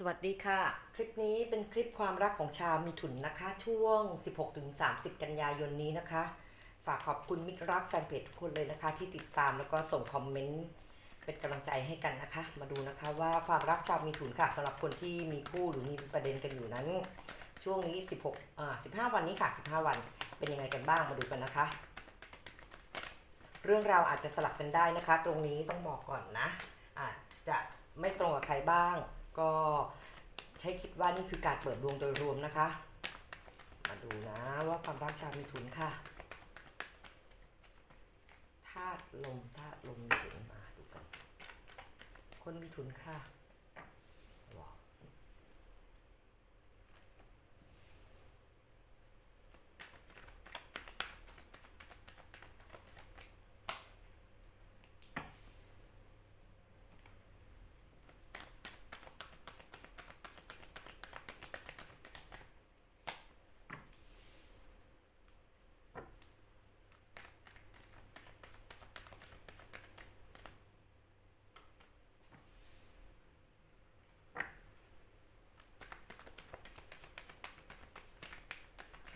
สวัสดีค่ะ คลิปนี้เป็นคลิปความรักของชาวมีถุนนะคะ ช่วง 16-30 กันยายนนี้นะคะ ฝากขอบคุณมิตรรักแฟนเพจทุกคนเลยนะคะ ที่ติดตามแล้วก็ส่งคอมเมนต์เป็นกำลังใจให้กันนะคะ มาดูนะคะว่าความรักชาวมีถุนค่ะสำหรับคนที่มีคู่หรือมีประเด็นกันอยู่นั้น ช่วงนี้ 16อ่า15 วันนี้ค่ะ 15 วันเป็นยังไงกันบ้างมาดูกันนะคะ เรื่องราวอาจจะสลับกันได้นะคะ ตรงนี้ต้องบอกก่อนนะอาจจะไม่ตรงกับใครบ้าง ก็ให้คิดว่านี่คือการเปิดดวงโดยรวมนะคะ มาดูนะว่าความรักชาวมีถุนค่ะธาตุลมธาตุลมมีถุนมาดูกัน คนมีถุนค่ะว้าว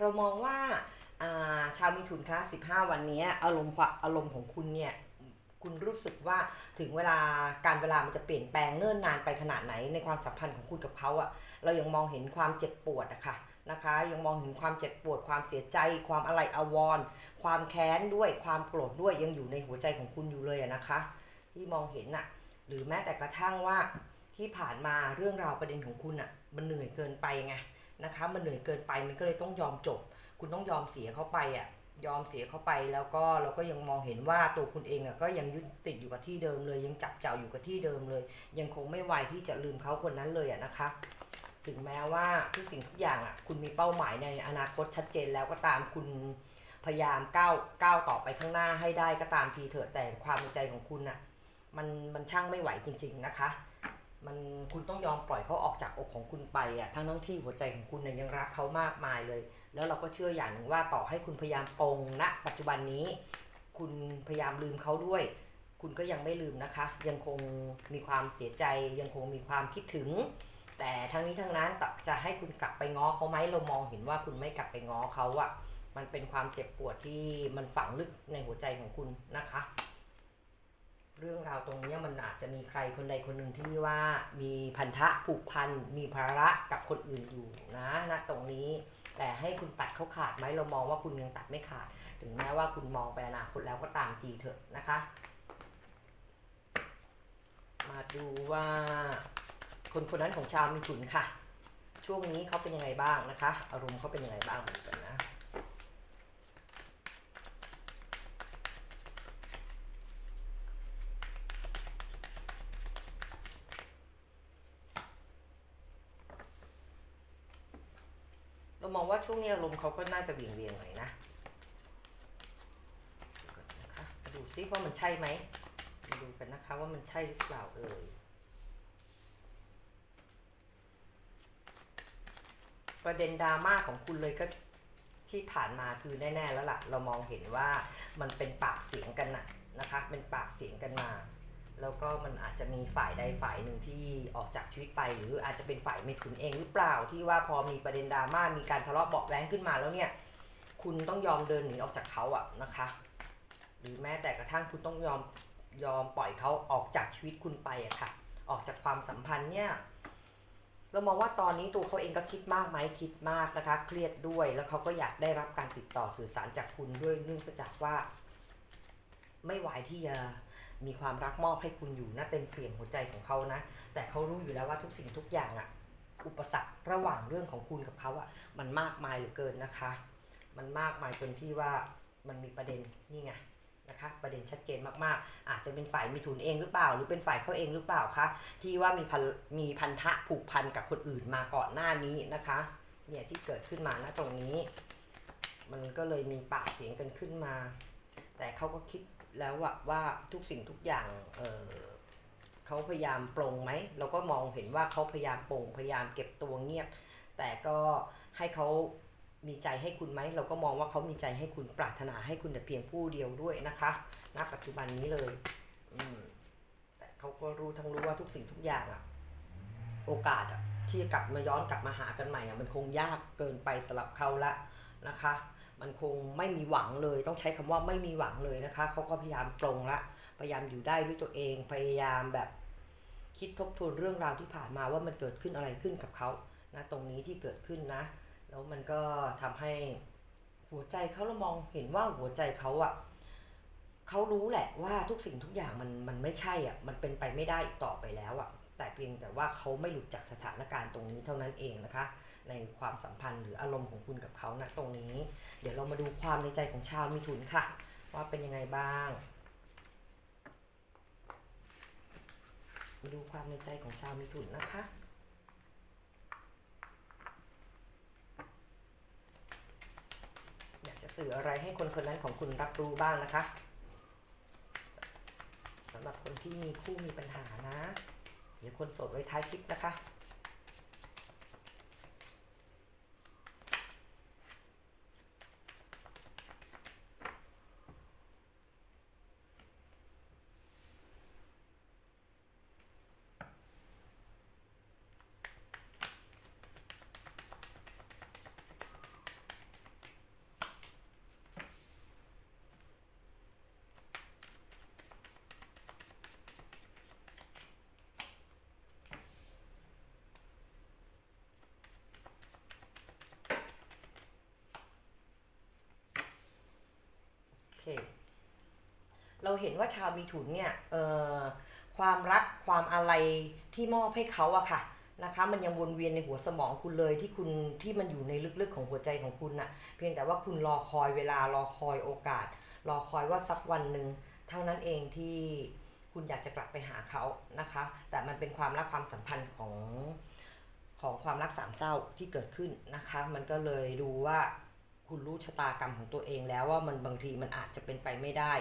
เรามองว่าชาวมีถุนคะ15 วันนี้อารมณ์อารมณ์ของคุณเนี่ยคุณรู้สึกว่าถึงเวลาการเวลามันจะเปลี่ยนแปลงเนิ่นนานไปขนาดไหนในความสัมพันธ์ของคุณกับเขาอะเรายังมองเห็นความเจ็บปวดอะค่ะนะคะ ยังมองเห็นความเจ็บปวดความเสียใจ ความอะไรอาวรณ์ความแค้นด้วยความโกรธด้วยยังอยู่ในหัวใจของคุณอยู่เลยอะนะคะ ที่มองเห็นอะหรือแม้แต่กระทั่งว่าที่ผ่านมาเรื่องราวประเด็นของคุณอะมันเหนื่อยเกินไปไง นะคะมันเหนื่อยเกินไปมันก็เลยต้องยอมจบ คุณต้องยอมเสียเขาไปอะยอมเสียเขาไปแล้วก็เราก็ยังมองเห็นว่าตัวคุณเองอะก็ยังยึดติดอยู่กับที่เดิมเลย ยังจับเจ้าอยู่กับที่เดิมเลย ยังคงไม่ไหวที่จะลืมเขาคนนั้นเลยอะนะคะ ถึงแม้ว่าทุกสิ่งทุกอย่างอะคุณมีเป้าหมายในอนาคตชัดเจนแล้วก็ตามคุณพยายามก้าวก้าวต่อไปข้างหน้าให้ได้ก็ตามทีเถอะแต่ความในใจของคุณอะมันมันช่างไม่ไหวจริง ๆนะคะ มันคุณต้องยอมปล่อยเขาออกจากอกของคุณไปอะทั้งทั้งที่หัวใจของคุณเนี่ยยังรักเขามากมายเลย แล้วเราก็เชื่ออย่างหนึ่งว่าต่อให้คุณพยายามปรงณปัจจุบันนี้ คุณพยายามลืมเขาด้วย คุณก็ยังไม่ลืมนะคะ ยังคงมีความเสียใจ ยังคงมีความคิดถึง แต่ทั้งนี้ทั้งนั้นจะให้คุณกลับไปง้อเขาไหมเรามองเห็นว่าคุณไม่กลับไปง้อเขาอะมันเป็นความเจ็บปวดที่มันฝังลึกในหัวใจของคุณนะคะ เรื่องราวตรงนี้มันอาจจะมีใครคนใดคนหนึ่งที่ว่ามีพันธะผูกพันมีภาระกับคนอื่นอยู่นะณตรงนี้ แต่ให้คุณตัดเขาขาดไหมเรามองว่าคุณยังตัดไม่ขาด ถึงแม้ว่าคุณมองไปอนาคตแล้วก็ตามจีเถอะนะคะ มาดูว่า คนคนนั้นของชาวมีถุนค่ะ ช่วงนี้เขาเป็นยังไงบ้างนะคะ อารมณ์เขาเป็นยังไงบ้างมาดูกันนะ เรา มองว่าช่วงนี้อารมณ์เขาก็น่าจะเวียงเวียงหน่อยนะดูซิว่ามันใช่ไหมดูกันนะคะว่ามันใช่หรือเปล่าเอ่ยประเด็นดราม่าของคุณเลยก็ที่ผ่านมาคือแน่ ๆ แล้วล่ะ เรามองเห็นว่ามันเป็นปากเสียงกันนะนะคะ เป็นปากเสียงกันมา แล้วก็มันอาจจะมีฝ่ายใดฝ่ายหนึ่งที่ออกจากชีวิตไป หรืออาจจะเป็นฝ่ายเมทุนเองหรือเปล่าที่ว่าพอมีประเด็นดราม่ามีการทะเลาะเบาะแว้งขึ้นมาแล้วเนี่ยคุณต้องยอมเดินหนีออกจากเขาอะนะคะ หรือแม้แต่กระทั่งคุณต้องยอมยอมปล่อยเขาออกจากชีวิตคุณไปอะค่ะ ออกจากความสัมพันธ์เนี่ยเรามองว่าตอนนี้ตัวเขาเองก็คิดมากไหมคิดมากนะคะ เครียดด้วยแล้วเขาก็อยากได้รับการติดต่อสื่อสารจากคุณด้วยเนื่องจากว่า ไม่ไหวที่จะ มีความรักมอบให้คุณอยู่นะเต็มเปี่ยมหัวใจของเขานะ แต่เขารู้อยู่แล้วว่าทุกสิ่งทุกอย่างอะอุปสรรคระหว่างเรื่องของคุณกับเขาอะมันมากมายเหลือเกินนะคะ มันมากมายจนที่ว่ามันมีประเด็นนี่ไงนะคะประเด็นชัดเจนมากๆ อาจจะเป็นฝ่ายมีทุนเองหรือเปล่า หรือเป็นฝ่ายเขาเองหรือเปล่าคะที่ว่ามีพันมีพันธะผูกพันกับคนอื่นมาก่อนหน้านี้นะคะเนี่ยที่เกิดขึ้นมาณตรงนี้ มันก็เลยมีปากเสียงกันขึ้นมา แต่เขาก็คิด แล้วว่าว่าทุกสิ่งทุกอย่างเออเขาพยายามปรงไหมเราก็มองเห็นว่าเขาพยายามปรงพยายามเก็บตัวเงียบ แต่ก็ให้เขามีใจให้คุณไหมเราก็มองว่าเขามีใจให้คุณปรารถนาให้คุณแต่เพียงผู้เดียวด้วยนะคะณปัจจุบันนี้เลยอืมแต่เขาก็รู้ทั้งรู้ว่าทุกสิ่งทุกอย่างอะโอกาสอะที่จะกลับมาย้อนกลับมาหากันใหม่อะมันคงยากเกินไปสำหรับเขาละนะคะ มันคงไม่มีหวังเลย ต้องใช้คำว่าไม่มีหวังเลยนะคะเขาก็พยายามปรงละพยายามอยู่ได้ด้วยตัวเองพยายามแบบคิดทบทวนเรื่องราวที่ผ่านมาว่ามันเกิดขึ้นอะไรขึ้นกับเขานะตรงนี้ที่เกิดขึ้นนะ แล้วมันก็ทำให้หัวใจเขาเรามองเห็นว่าหัวใจเขาอะเขารู้แหละว่าทุกสิ่งทุกอย่างมันมันไม่ใช่อะมันเป็นไปไม่ได้อีกต่อไปแล้วอะแต่เพียงแต่ว่าเขาไม่หลุดจากสถานการณ์ตรงนี้เท่านั้นเองนะคะ ในความสัมพันธ์หรืออารมณ์ของคุณกับเขาณตรงนี้ เดี๋ยวเรามาดูความในใจของชาวมิถุนค่ะ ว่าเป็นยังไงบ้างมาดูความในใจของชาวมิถุนนะคะอยากจะสื่ออะไรให้คนคนนั้นของคุณรับรู้บ้างนะคะสำหรับคนที่มีคู่มีปัญหานะ เดี๋ยวคนโสดไว้ท้ายคลิปนะคะ เค เราเห็นว่าชาวมีถุนเนี่ยเอ่อความรักความอะไรที่มอบให้เขาอะค่ะนะคะมันยังวนเวียนในหัวสมองคุณเลยที่คุณที่มันอยู่ในลึกๆของหัวใจของคุณน่ะ เพียงแต่ว่าคุณรอคอยเวลารอคอยโอกาส รอคอยว่าสักวันหนึ่งเท่านั้นเองที่คุณอยากจะกลับไปหาเขานะคะ แต่มันเป็นความรักความสัมพันธ์ของของความรักสามเศร้าที่เกิดขึ้นนะคะ มันก็เลยดูว่า คุณรู้ชะตากรรมของตัวเองแล้วว่ามันบางทีมันอาจจะเป็นไปไม่ได้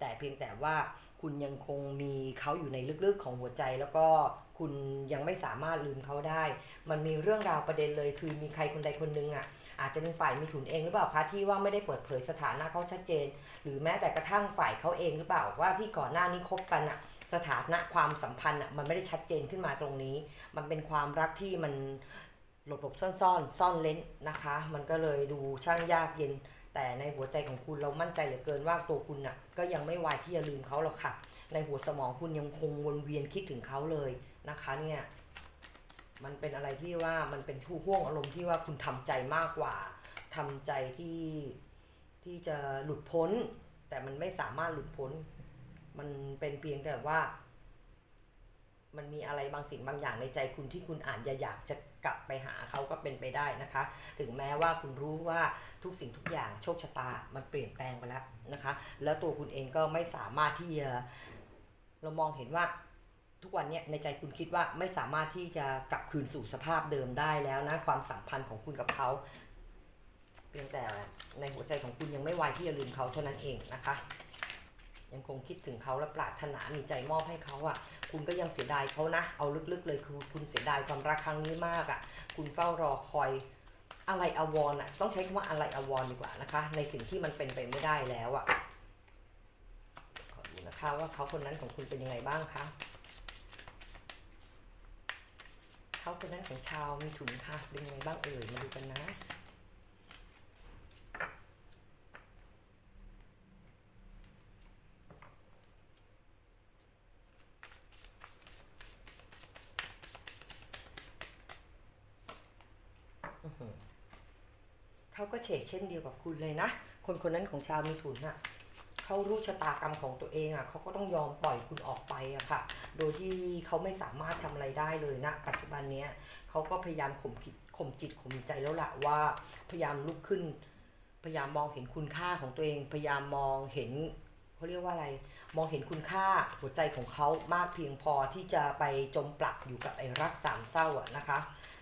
แต่เพียงแต่ว่าคุณยังคงมีเขาอยู่ในลึกๆของหัวใจ แล้วก็คุณยังไม่สามารถลืมเขาได้ มันมีเรื่องราวประเด็นเลยคือมีใครคนใดคนหนึ่งอะอาจจะเป็นฝ่ายมีถุนเองหรือเปล่าคะที่ว่าไม่ได้เปิดเผยสถานะเขาชัดเจน หรือแม้แต่กระทั่งฝ่ายเขาเองหรือเปล่าว่าที่ก่อนหน้านี้คบกันอะสถานะความสัมพันธ์อะมันไม่ได้ชัดเจนขึ้นมาตรงนี้ มันเป็นความรักที่มัน หลบหลบซ่อนซ่อนซ่อนเลนนะคะ มันก็เลยดูช่างยากเย็น แต่ในหัวใจของคุณเรามั่นใจเหลือเกินว่าตัวคุณน่ะก็ยังไม่วายที่จะลืมเขาหรอกค่ะ ในหัวสมองคุณยังคงวนเวียนคิดถึงเขาเลยนะคะเนี่ยมันเป็นอะไรที่ว่ามันเป็นช่วห่วงอารมณ์ที่ว่าคุณทำใจมากกว่าทำใจที่ที่จะหลุดพ้น แต่มันไม่สามารถหลุดพ้น มันเป็นเพียงแต่ว่า มันมีอะไรบางสิ่งบางอย่างในใจคุณที่คุณอาจจะอยากจะ กลับไปหาเขาก็เป็นไปได้นะคะ ถึงแม้ว่าคุณรู้ว่าทุกสิ่งทุกอย่างโชคชะตามันเปลี่ยนแปลงไปแล้วนะคะ แล้วตัวคุณเองก็ไม่สามารถที่จะเรามองเห็นว่าทุกวันนี้ในใจคุณคิดว่าไม่สามารถที่จะกลับคืนสู่สภาพเดิมได้แล้วนะความสัมพันธ์ของคุณกับเขาเพียงแต่ในหัวใจของคุณยังไม่ไวที่จะลืมเขาเท่านั้นเองนะคะ ยังคงคิดถึงเขาและปรารถนามีใจมอบให้เขาอะ คุณก็ยังเสียดายเขานะ เอาลึกๆเลยคือคุณเสียดายความรักครั้งนี้มากอะ่ะ คุณเฝ้ารอคอยอะไรอวรอะ ต้องใช้คำว่าอะไรอวรดีกว่านะคะ ในสิ่งที่มันเป็นไปไม่ได้แล้วอะ่ะ ขอดูนะคะว่าเขาคนนั้นของคุณเป็นยังไงบ้างคะเขาคนนั้นของชาวมีถุนค่ะเป็นยังไงบ้างเอ่ยมาดูกันนะ เขาก็เฉกเช่นเดียวกับคุณเลยนะ คนคนนั้นของชาวมีถุนน่ะเขารู้ชะตากรรมของตัวเองอะเขาก็ต้องยอมปล่อยคุณออกไปอะค่ะ โดยที่เขาไม่สามารถทำอะไรได้เลยนะ ปัจจุบันเนี้ยเขาก็พยายามข่มขิดข่มจิตข่มใจแล้วละว่าพยายามลุกขึ้น พยายามมองเห็นคุณค่าของตัวเอง พยายามมองเห็นเขาเรียกว่าอะไร มองเห็นคุณค่าหัวใจของเขามากเพียงพอที่จะไปจมปลักอยู่กับไอ้รักสามเศร้าอะนะคะ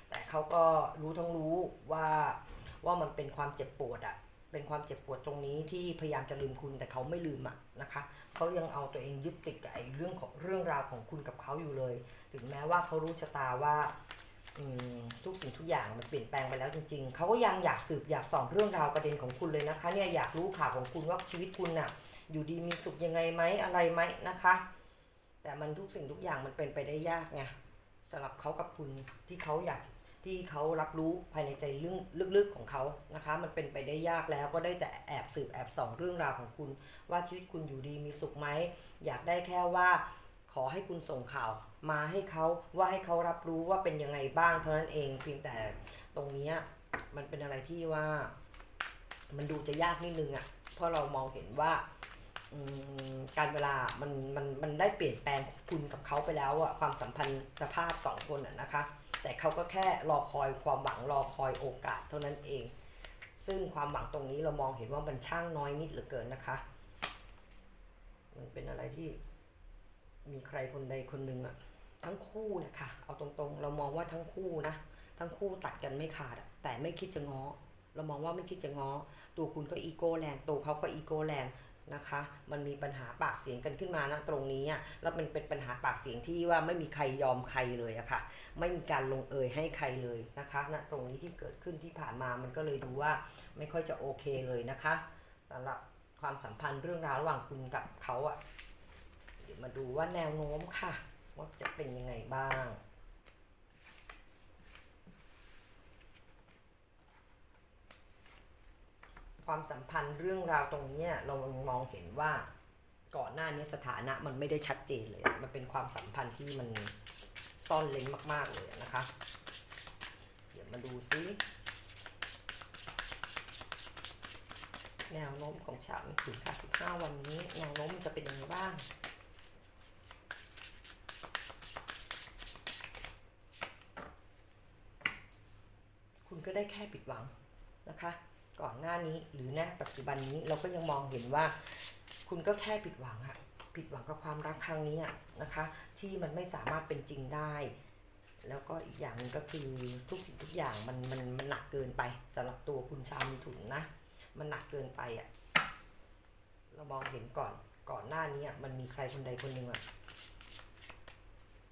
แต่เขาก็รู้ทั้งรู้ว่า ว่ามันเป็นความเจ็บปวดอะเป็นความเจ็บปวดตรงนี้ที่พยายามจะลืมคุณแต่เขาไม่ลืมอะนะคะเขายังเอาตัวเองยึดติดกับไอ้เรื่องของเรื่องราวของคุณกับเขาอยู่เลย ถึงแม้ว่าเขารู้ชะตาว่าทุกสิ่งทุกอย่างมันเปลี่ยนแปลงไปแล้วจริง ๆ เขาก็ยังอยากสืบอยากส่อบเรื่องราวประเด็นของคุณเลยนะคะ เนี่ยอยากรู้ข่าวของคุณว่าชีวิตคุณน่ะ อยู่ดีมีสุขยังไงไหมอะไรไหมนะคะ แต่มันทุกสิ่งทุกอย่างมันเป็นไปได้ยากไงสำหรับเขากับคุณที่เขาอยาก ที่เขารับรู้ภายในใจเรื่องลึกๆของเขานะคะ มันเป็นไปได้ยากแล้วก็ได้แต่แอบสืบแอบส่องเรื่องราวของคุณ ว่าชีวิตคุณอยู่ดีมีสุขไหมอยากได้แค่ว่าขอให้คุณส่งข่าวมาให้เขาว่าให้เขารับรู้ว่าเป็นยังไงบ้างเท่านั้นเองเพียงแต่ตรงนี้มันเป็นอะไรที่ว่า มันดูจะยากนิดนึงอะ่ะเพราะเรามองเห็นว่าการเวลา มัน มัน มันได้เปลี่ยนแปลงคุณกับเขาไปแล้วอะความสัมพันธ์สภาพสองคนอะนะคะ แต่เขาก็แค่รอคอยความหวังรอคอยโอกาสเท่านั้นเอง ซึ่งความหวังตรงนี้เรามองเห็นว่ามันช่างน้อยนิดเหลือเกินนะคะ มันเป็นอะไรที่มีใครคนใดคนหนึ่งอะทั้งคู่เนี่ยค่ะเอาตรงๆ เรามองว่าทั้งคู่นะทั้งคู่ตัดกันไม่ขาดแต่ไม่คิดจะง้อเรามองว่าไม่คิดจะง้อตัวคุณก็อีโก้แรงตัวเขาก็อีโก้แรง นะคะ มันมีปัญหาปากเสียงกันขึ้นมานะตรงนี้แล้วมันเป็นปัญหาปากเสียงที่ว่าไม่มีใครยอมใครเลยอะค่ะ ไม่มีการลงเอยให้ใครเลยนะคะณตรงนี้ที่เกิดขึ้นที่ผ่านมามันก็เลยดูว่าไม่ค่อยจะโอเคเลยนะคะสำหรับความสัมพันธ์เรื่องราวระหว่างคุณกับเขาอะเดี๋ยวมาดูว่าแนวโน้มค่ะ ว่าจะเป็นยังไงบ้าง ความสัมพันธ์เรื่องราวตรงนี้เรามองเห็นว่าก่อนหน้านี้สถานะมันไม่ได้ชัดเจนเลย มันเป็นความสัมพันธ์ที่มันซ่อนเล้นมาก ๆ เลยนะคะ เดี๋ยวมาดูซิ แนวโน้มของชาวมิถุนค่ะ15 วันนี้ แนวโน้มจะเป็นยังไงบ้างคุณก็ได้แค่ผิดหวังนะคะ ก่อนหน้านี้หรือณปัจจุบันนี้เราก็ยังมองเห็นว่า คุณก็แค่ผิดหวังอะผิดหวังกับความรักครั้งนี้อะนะคะ ที่มันไม่สามารถเป็นจริงได้ แล้วก็อีกอย่างนึงก็คือทุกสิ่งทุกอย่างมันมันมันหนักเกินไปสำหรับตัวคุณชาวมิถุนนะ มันหนักเกินไปอะเรามองเห็นก่อนก่อนหน้านี้มันมีใครคนใดคนหนึ่งอะ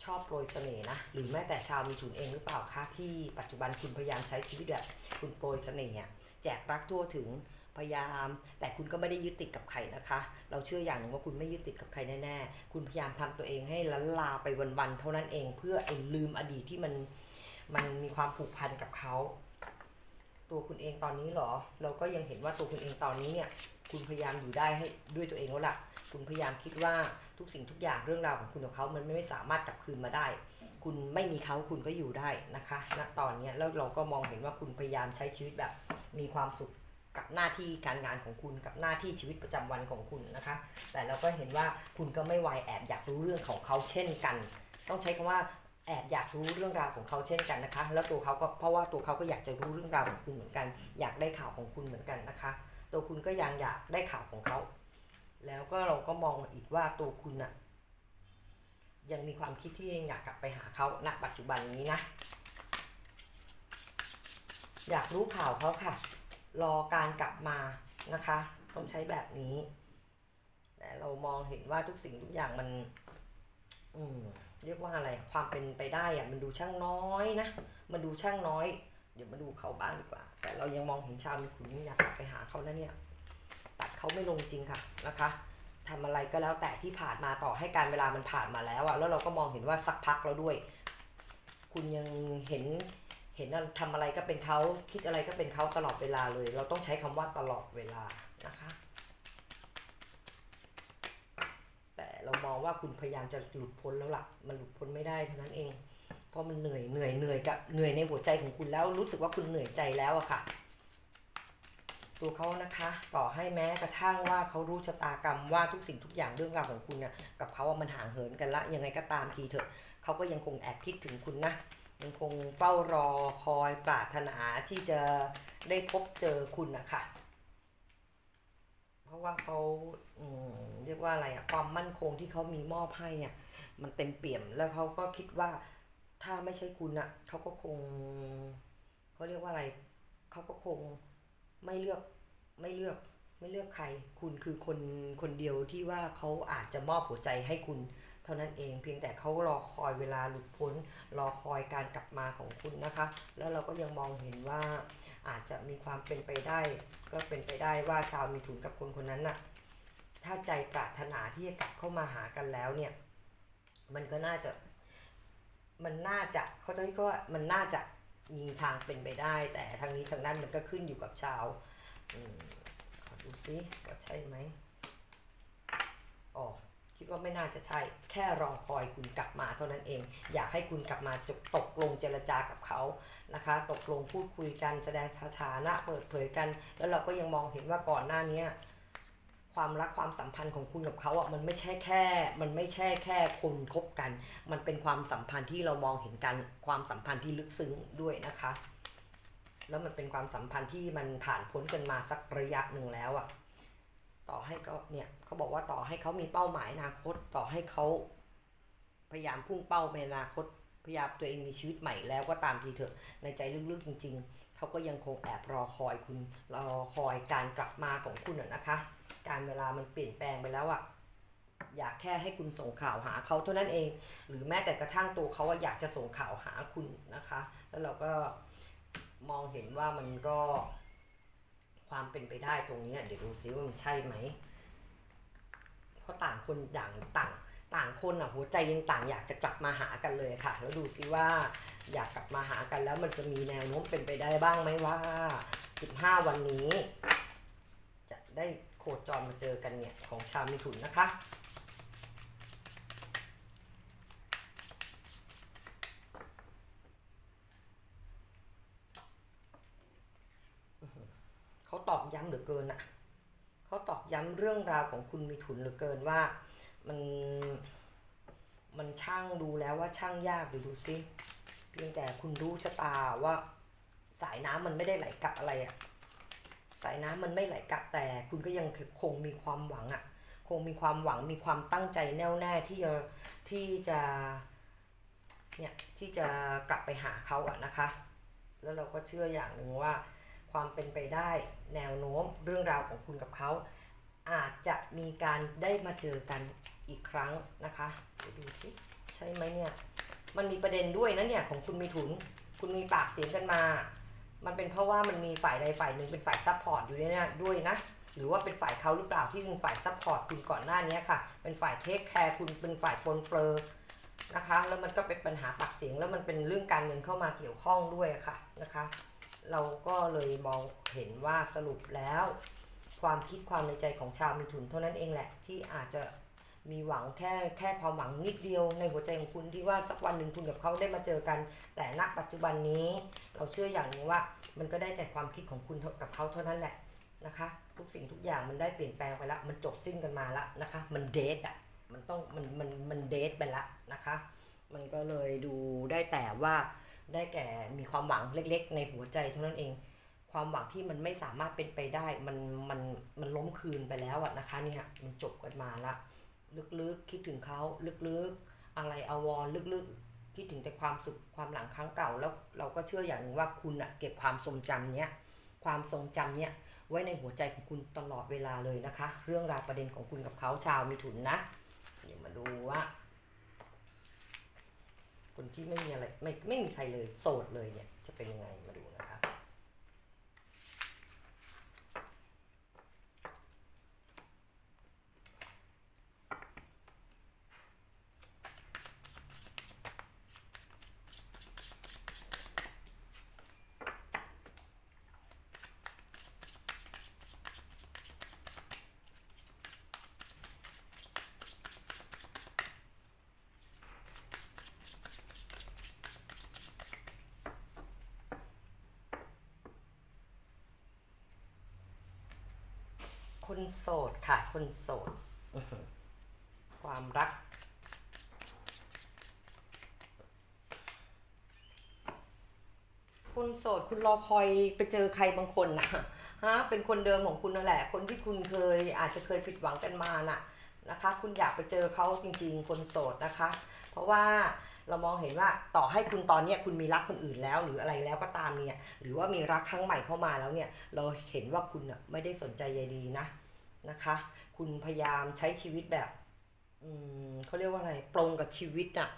ชอบโปรยเสน่ห์นะ หรือแม้แต่ชาวมีถุนเองหรือเปล่าคะที่ปัจจุบันคุณพยายามใช้ชีวิตแบบคุณโปรยเสน่ห์ แจกรักทั่วถึงพยายาม แต่คุณก็ไม่ได้ยึดติดกับใครนะคะ เราเชื่ออย่างหนึ่งว่าคุณไม่ยึดติดกับใครแน่ๆ คุณพยายามทำตัวเองให้ละลาไปวันๆเท่านั้นเอง เพื่อไอ้ลืมอดีตที่มันมันมีความผูกพันกับเขาตัวคุณเองตอนนี้เหรอ เราก็ยังเห็นว่าตัวคุณเองตอนนี้เนี่ย คุณพยายามอยู่ได้ให้ด้วยตัวเองแล้วล่ะ คุณพยายามคิดว่าทุกสิ่งทุกอย่างเรื่องราวของคุณกับเขามันไม่สามารถกลับคืนมาได้ คุณไม่มีเขาคุณก็อยู่ได้นะคะณตอนนี้แล้วเราก็มองเห็นว่าคุณพยายามใช้ชีวิตแบบมีความสุขกับหน้าที่การงานของคุณกับหน้าที่ชีวิตประจำวันของคุณนะคะ แต่เราก็เห็นว่าคุณก็ไม่ไวายแอบอยากรู้เรื่องของเขาเช่นกัน ต้องใช้คำว่าแอบอยากรู้เรื่องราวของเขาเช่นกันนะคะ แล้วตัวเขาก็เพราะว่าตัวเขาก็อยากจะรู้เรื่องราวของคุณเหมือนกัน อยากได้ข่าวของคุณเหมือนกันนะคะ ตัวคุณก็ยังอยากได้ข่าวของเขา แล้วก็เราก็มองอีกว่าตัวคุณอะ ยังมีความคิดที่ยังอยากกลับไปหาเขาณปัจจุบันนี้นะ อยากรู้ข่าวเขาค่ะ รอการกลับมานะคะ ต้องใช้แบบนี้แต่เรามองเห็นว่าทุกสิ่งทุกอย่างมัน อืมเรียกว่าอะไร ความเป็นไปได้อะมันดูช่างน้อยนะ มันดูช่างน้อย เดี๋ยวมาดูเขาบ้างดีกว่า แต่เรายังมองเห็นชาวมีขุนอยากกลับไปหาเขานะเนี่ย ตัดเขาไม่ลงจริงค่ะนะคะ ทำอะไรก็แล้วแต่ที่ผ่านมาต่อให้การเวลามันผ่านมาแล้วอะแล้วเราก็มองเห็นว่าสักพักแล้วด้วย คุณยังเห็นเห็นทำอะไรก็เป็นเขาคิดอะไรก็เป็นเขาตลอดเวลาเลย เราต้องใช้คำว่าตลอดเวลานะคะ แต่เรามองว่าคุณพยายามจะหลุดพ้นแล้วล่ะ มันหลุดพ้นไม่ได้เท่านั้นเอง เพราะมันเหนื่อยเหนื่อยเหนื่อยกับเหนื่อยในหัวใจของคุณแล้วรู้สึกว่าคุณเหนื่อยใจแล้วอะค่ะ ตัวเขานะคะ ต่อให้แม้กระทั่งว่าเขารู้ชะตากรรมว่าทุกสิ่งทุกอย่างเรื่องราวของคุณเนี่ยกับเขาว่ามันห่างเหินกันละยังไงก็ตามทีเถอะเขาก็ยังคงแอบคิดถึงคุณนะยังคงเฝ้ารอคอยปรารถนาที่จะได้พบเจอคุณนะคะเพราะว่าเขาอืมเรียกว่าอะไรอะความมั่นคงที่เขามีมอบให้อะมันเต็มเปี่ยมแล้วเขาก็คิดว่าถ้าไม่ใช่คุณอะเขาก็คงเขาเรียกว่าอะไรเขาก็คงไม่เลือก ไม่เลือกไม่เลือกใคร คุณคือคนคนเดียวที่ว่าเขาอาจจะมอบหัวใจให้คุณ เท่านั้นเองเพียงแต่เขารอคอยเวลาหลุดพ้น รอคอยการกลับมาของคุณนะคะ แล้วเราก็ยังมองเห็นว่าอาจจะมีความเป็นไปได้ ก็เป็นไปได้ว่าชาวมีถุนกับคนคนนั้นน่ะถ้าใจปรารถนาที่จะกลับเข้ามาหากันแล้วเนี่ย มันก็น่าจะ มันน่าจะเขาจะก็ว่ามันน่าจะมีทางเป็นไปได้ แต่ทางนี้ทางนั้นมันก็ขึ้นอยู่กับชาว ขอดูซิว่าใช่ไหมอ๋อคิดว่าไม่น่าจะใช่ แค่รอคอยคุณกลับมาเท่านั้นเอง อยากให้คุณกลับมาจบตกลงเจรจากับเขานะคะ ตกลงพูดคุยกันแสดงสถานะเปิดเผยกัน แล้วเราก็ยังมองเห็นว่าก่อนหน้านี้ความรักความสัมพันธ์ของคุณกับเขาอะมันไม่ใช่แค่ มันไม่ใช่แค่คนคบกัน มันเป็นความสัมพันธ์ที่เรามองเห็นกันความสัมพันธ์ที่ลึกซึ้งด้วยนะคะ แล้วมันเป็นความสัมพันธ์ที่มันผ่านพ้นกันมาสักระยะหนึ่งแล้วอะต่อให้ก็เนี่ยเขาบอกว่าต่อให้เขามีเป้าหมายอนาคต ต่อให้เขาพยายามพุ่งเป้าไปอนาคตพยายามตัวเองมีชีวิตใหม่แล้วก็ตามทีเถอะในใจลึกๆจริง ๆเขาก็ยังคงแอบรอคอยคุณรอคอยการกลับมาของคุณอะนะคะ การเวลามันเปลี่ยนแปลงไปแล้วอะอยากแค่ให้คุณส่งข่าวหาเขาเท่านั้นเอง หรือแม้แต่กระทั่งตัวเขาว่าอยากจะส่งข่าวหาคุณนะคะ แล้วเราก็ มองเห็นว่ามันก็ความเป็นไปได้ตรงนี้เดี๋ยวดูซิว่ามันใช่ไหม เพราะต่างคนต่างต่างต่างคนอะหัวใจยังต่างอยากจะกลับมาหากันเลยค่ะ แล้วดูซิว่าอยากกลับมาหากันแล้วมันจะมีแนวโน้มเป็นไปได้บ้างไหมว่า 15 วันนี้ จะได้โคจรมาเจอกันเนี่ยของชาวมิถุนนะคะ เขาตอกย้ำเหลือเกินอะเขาตอกย้ำเรื่องราวของคุณมิถุนเหลือเกินว่ามันมันช่างดูแล้วว่าช่างยากเดี๋ยวดูซิเพียงแต่คุณรู้ชะตาว่าสายน้ำมันไม่ได้ไหลกลับอะไรอะสายน้ำมันไม่ไหลกลับแต่คุณก็ยังคงมีความหวังอะคงมีความหวังมีความตั้งใจแน่วแน่ที่จะที่จะเนี่ยที่จะกลับไปหาเขาอะนะคะ แล้วเราก็เชื่ออย่างหนึ่งว่า ความเป็นไปได้แนวโน้มเรื่องราวของคุณกับเขา อาจจะมีการได้มาเจอกันอีกครั้งนะคะด,ดูสิใช่ไหมเนี่ยมันมีประเด็นด้วยนะเนี่ยของคุณมีถุน คุณมีปากเสียงกันมา มันเป็นเพราะว่ามันมีฝ่ายใดฝ่ายหนึ่งเป็นฝ่ายซัพพอร์ตอยู่ในเนี่ยด้วยนะหรือว่าเป็นฝ่ายเขาหรือเปล่าที่เป็นฝ่ายซัพพอร์ตคุณก่อนหน้านี้ค่ะ เป็นฝ่ายเทคแคร์คุณเป็นฝ่ายปนเปลือนะคะ แล้วมันก็เป็นปัญหาปากเสียงแล้วมันเป็นเรื่องการเงินเข้ามาเกี่ยวข้องด้วยค่ะนะคะ เราก็เลยมองเห็นว่าสรุปแล้ว ความคิดความในใจของชาวมิถุนเท่านั้นเองแหละ ที่อาจจะมีหวังแค่แค่ความหวังนิดเดียวในหัวใจของคุณที่ว่าสักวันหนึ่งคุณกับเขาได้มาเจอกัน แต่ณปัจจุบันนี้เราเชื่ออย่างหนึงว่า มันก็ได้แต่ความคิดของคุณกับเขาเท่านั้นแหละนะคะ ทุกสิ่งทุกอย่างมันได้เปลี่ยนแปลงไปละมันจบสิ้นกันมาละนะคะ มันเดทอะมันต้องมันมันมันเดทไปละนะคะ มันก็เลยดูได้แต่ว่า ได้แก่มีความหวังเล็กๆ ในหัวใจเท่านั้นเอง ความหวังที่มันไม่สามารถเป็นไปได้มันมันมันล้มคืนไปแล้วอะนะคะเนี่ยมันจบกันมาละลึกๆคิดถึงเขาลึกๆอะไรอวรลึกๆ คิดถึงแต่ความสุขความหลังครั้งเก่าแล้วเราก็เชื่ออย่างหนึ่งว่าคุณอะเก็บความทรงจำเนี้ยความทรงจำเนี้ยไว้ในหัวใจของคุณตลอดเวลาเลยนะคะ เรื่องราวประเด็นของคุณกับเขาชาวมิถุนนะเดี๋ยวมาดูว่า คนที่ไม่มีอะไรไม่ไม่มีใครเลยโสดเลยเนี่ยจะเป็นยังไงมาดูนะ คะคนโสดค่ะ คนโสด ความรัก คุณโสดคุณรอคอยไปเจอใครบางคนนะฮะเป็นคนเดิมของคุณนั่นแหละ คนที่คุณเคยอาจจะเคยผิดหวังกันมาน่ะนะคะ คุณอยากไปเจอเขาจริง ๆ คนโสดนะคะ เพราะว่าเรามองเห็นว่าต่อให้คุณตอนนี้คุณมีรักคนอื่นแล้ว หรืออะไรแล้วก็ตามเนี่ย หรือว่ามีรักครั้งใหม่เข้ามาแล้วเนี่ย เราเห็นว่าคุณน่ะไม่ได้สนใจใยดีนะ นะคะ คุณพยายามใช้ชีวิตแบบอืมเขาเรียกว่าอะไรปรงกับชีวิตน่ะ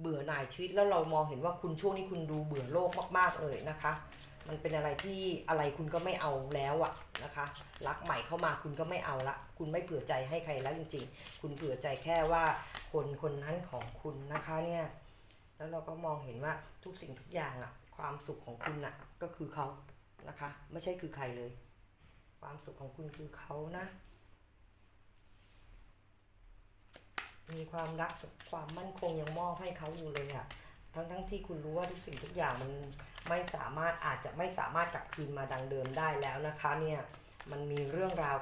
เบื่อหน่ายชีวิตแล้วเรามองเห็นว่าคุณช่วงนี้คุณดูเบื่อโลกมากๆเลยนะคะ มันเป็นอะไรที่อะไรคุณก็ไม่เอาแล้วอะนะคะ รักใหม่เข้ามาคุณก็ไม่เอาละ คุณไม่เผื่อใจให้ใครแล้วจริง ๆ คุณเผื่อใจแค่ว่าคนคนนั้นของคุณนะคะเนี่ยแล้วเราก็มองเห็นว่าทุกสิ่งทุกอย่างอะความสุขของคุณอะก็คือเขานะคะ ไม่ใช่คือใครเลย ความสุขของคุณคือเขานะ มีความรักความมั่นคงยังมอบให้เขาอยู่เลยอะทั้งทั้งที่คุณรู้ว่าทุกสิ่งทุกอย่างมันไม่สามารถอาจจะไม่สามารถกลับคืนมาดังเดิมได้แล้วนะคะเนี่ยมันมีเรื่องราว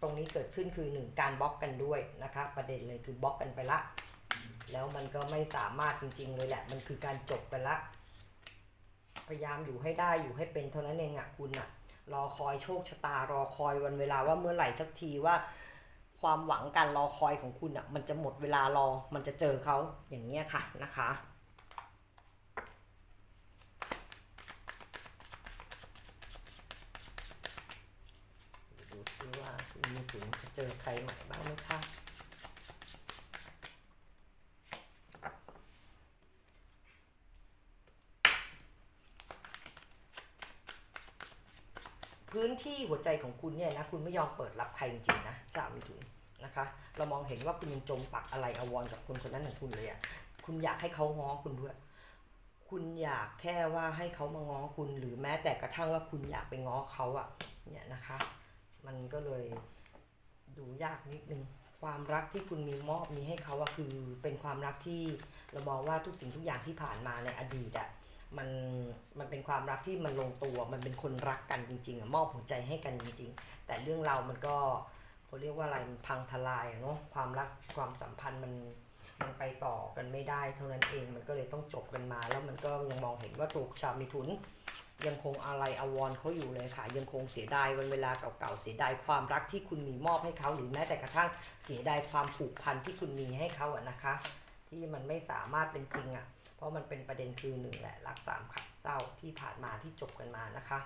ตรงนี้เกิดขึ้นคือหนึ่งการบล็อกกันด้วยนะคะ ประเด็นเลยคือบล็อกกันไปละ แล้วมันก็ไม่สามารถจริง ๆ เลยแหละ มันคือการจบกันละ พยายามอยู่ให้ได้อยู่ให้เป็นเท่านั้นเองอะคุณอะ รอคอยโชคชะตารอคอยวันเวลาว่าเมื่อไหร่สักทีว่า ความหวังการรอคอยของคุณอะมันจะหมดเวลารอมันจะเจอเขาอย่างเงี้ยค่ะนะคะดูซิว่าคุณมีถึงจะเจอใครใหม่บ้างไหมคะ พื้นที่หัวใจของคุณเนี่ยนะคุณไม่ยอมเปิดรับใครจริงๆนะชาวมิถุนนะคะ เรามองเห็นว่าคุณยังจมปักอะไรอวรกับคนคนนั้นของคุณเลยอะ่ะคุณอยากให้เขาง้อคุณด้วย คุณอยากแค่ว่าให้เขามาง้อคุณหรือแม้แต่กระทั่งว่าคุณอยากไปง้อเขาอะ่ะเนี่ยนะคะ มันก็เลยดูยากนิดนึงความรักที่คุณมีมอบมีให้เขาอะคือเป็นความรักที่เรามองว่าทุกสิ่งทุกอย่างที่ผ่านมาในอดีตอะ มันมันเป็นความรักที่มันลงตัวมันเป็นคนรักกันจริงๆอะมอบหัวใจให้กันจริง ๆ แต่เรื่องเรามันก็เขาเรียกว่าอะไรมันพังทลายเนาะความรักความสัมพันธ์มันมันไปต่อกันไม่ได้ เท่านั้นเองมันก็เลยต้องจบกันมา แล้วมันก็ยังมองเห็นว่าถูกชาวมิถุน ยังคงอะไรอาวรเขาอยู่เลยค่ะ ยังคงเสียดายวันเวลาเก่าๆเสียดายความรักที่คุณมีมอบให้เขาหรือแม้แต่กระทั่งเสียดายความผูกพันที่คุณมีให้เขาอะนะคะ ที่มันไม่สามารถเป็นจริงอะ เพราะมันเป็นประเด็นคือหนึ่งแหละรักสามขัดเศร้าที่ผ่านมาที่จบกันมานะคะ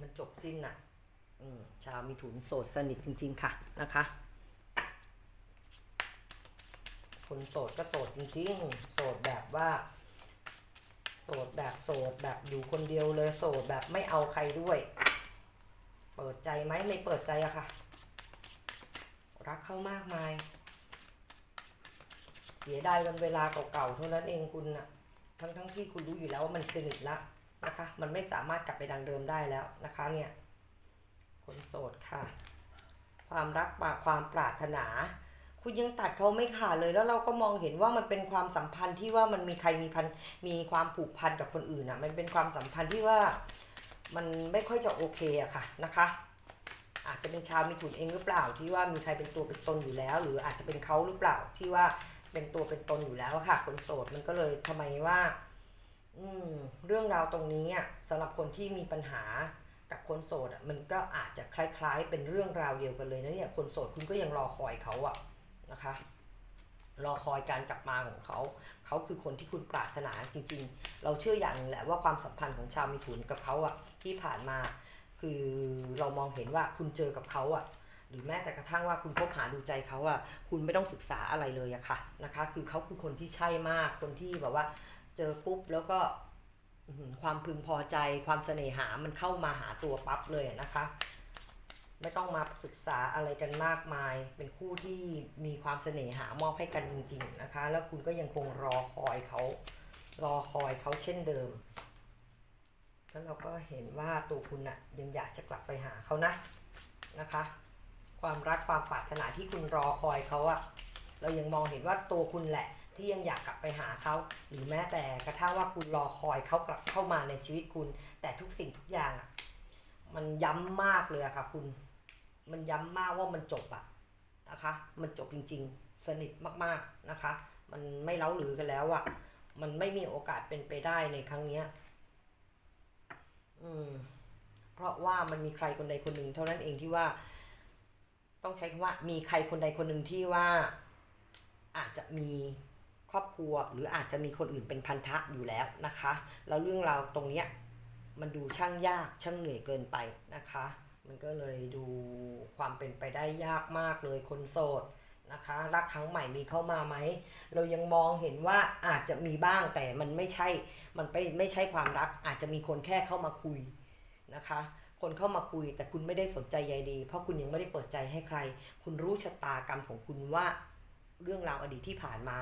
มันจบสิ้นน่ะชาวมีถุนโสดสนิทจริง ๆ ค่ะนะคะคนโสดก็โสดจริง ๆ โสดแบบว่าโสดแบบโสดแบบอยู่คนเดียวเลยโสดแบบไม่เอาใครด้วย เปิดใจไหมไม่เปิดใจอะค่ะ รักเขามากมาย สียดายวันเวลาเก่าๆเท่านั้นเองคุณนะทั้งๆที่คุณรู้อยู่แล้วว่ามันสนิทละนะคะ มันไม่สามารถกลับไปดังเดิมได้แล้วนะคะเนี่ยคนโสดค่ะ ความรักปาความปรารถนา คุณยังตัดเขาไม่ขาดเลยแล้วเราก็มองเห็นว่ามันเป็นความสัมพันธ์ที่ว่ามันมีใครมีพันมีความผูกพันกับคนอื่นอะมันเป็นความสัมพันธ์ที่ว่ามันไม่ค่อยจะโอเคอะค่ะนะคะ อาจจะเป็นชาวมิถุนเองหรือเปล่าที่ว่ามีใครเป็นตัวเป็นตนอยู่แล้ว หรืออาจจะเป็นเขาหรือเปล่าที่ว่า เป็นตัวเป็นตนอยู่แล้วค่ะ คนโสดมันก็เลยทำไมว่า อืม เรื่องราวตรงนี้อะสำหรับคนที่มีปัญหากับคนโสดอะมันก็อาจจะคล้ายๆ เป็นเรื่องราวเดียวกันเลยนะเนี่ยคนโสดคุณก็ยังรอคอยเขาอะนะคะ รอคอยการกลับมาของเขา เขาคือคนที่คุณปรารถนาจริง ๆ เราเชื่ออย่างหนึงแหละว่าความสัมพันธ์ของชาวมิถุนกับเขาอะที่ผ่านมา คือเรามองเห็นว่าคุณเจอกับเขาอะ หรือแม้แต่กระทั่งว่าคุณคบหาดูใจเขาอะคุณไม่ต้องศึกษาอะไรเลยอะค่ะนะคะ คือเขาคือคนที่ใช่มากคนที่แบบว่า เจอปุ๊บแล้วก็ความพึงพอใจความเสน่หามันเข้ามาหาตัวปั๊บเลยนะคะ ไม่ต้องมาศึกษาอะไรกันมากมาย เป็นคู่ที่มีความเสน่หามอบให้กันจริง ๆนะคะ แล้วคุณก็ยังคงรอคอยเขารอคอยเขาเช่นเดิม แล้วเราก็เห็นว่าตัวคุณน่ะยังอยากจะกลับไปหาเขานะนะคะ ความรักความปรารถนาที่คุณรอคอยเขาอะเรายังมองเห็นว่าตัวคุณแหละ ที่ยังอยากกลับไปหาเขาหรือแม้แต่กระทั่งว่าคุณรอคอยเขากลับเข้ามาในชีวิตคุณ แต่ทุกสิ่งทุกอย่างอะมันย้ำมากเลยอะค่ะ คุณ มันย้ำมากว่ามันจบอะนะคะ มันจบจริง ๆ สนิทมากๆนะคะ มันไม่เล้าหรือกันแล้วอะมันไม่มีโอกาสเป็นไปได้ในครั้งเนี้ยอืม เพราะว่ามันมีใครคนใดคนหนึ่งเท่านั้นเองที่ว่า ต้องใช้คำว่ามีใครคนใดคนหนึ่งที่ว่าอาจจะมีครอบครัวหรืออาจจะมีคนอื่นเป็นพันธะอยู่แล้วนะคะ แล้วเรื่องราวตรงเนี้ยมันดูช่างยากช่างเหนื่อยเกินไปนะคะ มันก็เลยดูความเป็นไปได้ยากมากเลยคนโสดนะคะรักครั้งใหม่มีเข้ามาไหม เรายังมองเห็นว่าอาจจะมีบ้างแต่มันไม่ใช่ มันไปไม่ใช่ความรักอาจจะมีคนแค่เข้ามาคุยนะคะ คนเข้ามาคุย แต่คุณไม่ได้สนใจใยดี เพราะคุณยังไม่ได้เปิดใจให้ใคร คุณรู้ชะตากรรมของคุณว่าเรื่องราวอดีตที่ผ่านมา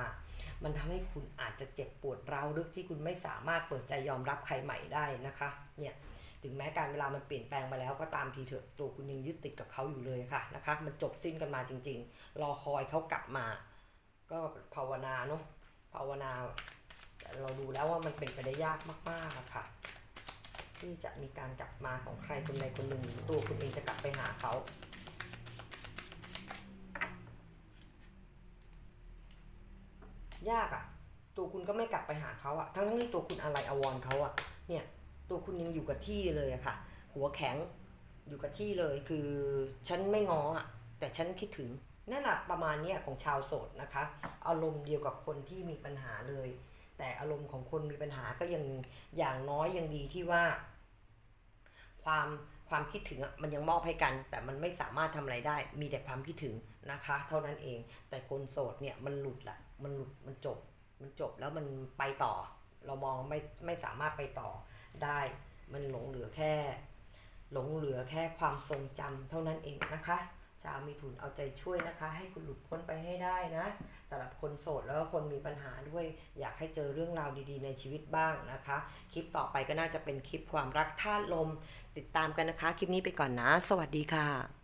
มันทำให้คุณอาจจะเจ็บปวดร้าวลึกที่คุณไม่สามารถเปิดใจยอมรับใครใหม่ได้นะคะ เนี่ย ถึงแม้การเวลามันเปลี่ยนแปลงไปแล้วก็ตามทีเถอะ ตัวคุณยังยึดติดกับเขาอยู่เลยค่ะนะคะ มันจบสิ้นกันมาจริง ๆ รอคอยเขากลับมา ก็ภาวนาเนาะ ภาวนา เราดูแล้วว่ามันเป็นไปได้ยากมากๆค่ะ ที่จะมีการกลับมาของใครคนใดคนหนึ่งตัวคุณเองจะกลับไปหาเขายากอะตัวคุณก็ไม่กลับไปหาเขาอะทั้งๆที่ตัวคุณอะไรอวรเขาอะเนี่ย ตัวคุณยังอยู่กับที่เลยอะค่ะ หัวแข็งอยู่กับที่เลยคือฉันไม่ง้ออะแต่ฉันคิดถึงนั่นแหละประมาณนี้ของชาวโสดนะคะ อารมณ์เดียวกับคนที่มีปัญหาเลย แต่อารมณ์ของคนมีปัญหาก็ยังอย่างน้อยยังดีที่ว่า ความความคิดถึงมันยังมอบให้กัน แต่มันไม่สามารถทำอะไรได้ มีแต่ความคิดถึงนะคะ เท่านั้นเอง แต่คนโสดเนี่ยมันหลุดละมันหลุดมันจบ มันจบแล้วมันไปต่อ เรามองไม่ไม่สามารถไปต่อได้ มันหลงเหลือแค่ หลงเหลือแค่ความทรงจำเท่านั้นเองนะคะชาวมีทุนเอาใจช่วยนะคะ ให้คุณหลุดพ้นไปให้ได้นะสำหรับคนโสดแล้วก็คนมีปัญหาด้วย อยากให้เจอเรื่องราวดีๆ ในชีวิตบ้างนะคะ คลิปต่อไปก็น่าจะเป็นคลิปความรักธาลม ติดตามกันนะคะ คลิปนี้ไปก่อนนะ สวัสดีค่ะ